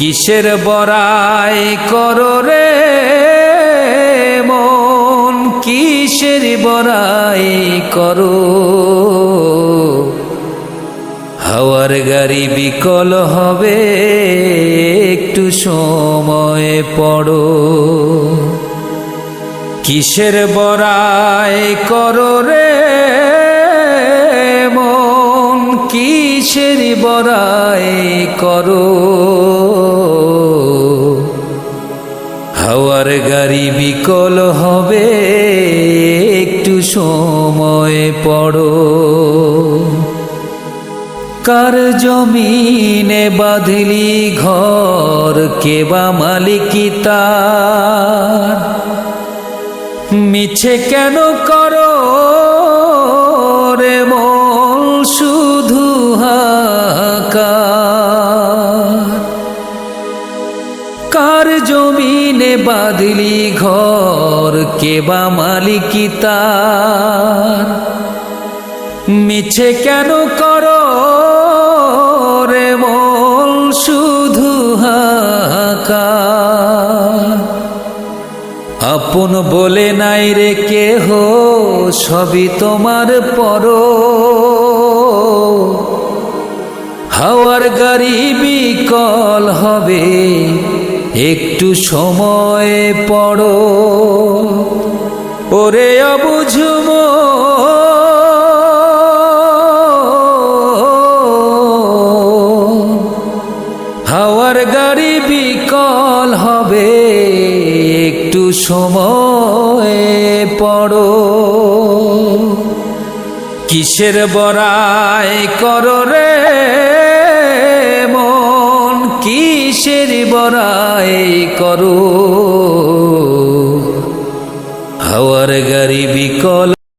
কিসের বড়াই করো রে মন? কিসের বড়াই করো? হাওয়ার গাড়ি বিকল হবে, একটু সময় পড়ো। কিসের বড়াই করো রে মন? কিসের বড়াই করো? হাওয়ার গাড়ি বিকল হবে, একটু সময় পড়ো। কার জমিনে বাঁধলি ঘর কেবা মালিকি তার? মিছে কেন করো রে মন শুধু কার জমিনে বাদলি ঘর? কেবা মালিকি তার? মিছে কেন করো রে মন শুধু হাহাকার? আপন বলে নাই রে কেহ, সবই তোমার পর। হাওয়ার গাড়ি বিকল হবে একটু সময় পড়ো। ওরে অবুঝুম হাওয়ার গাড়ি বিকল হবে, একটু সময় পড়ো। কিসের বড়াই করো রে? কিসের বড়াই করো? হাওয়ার গাড়ি বিকল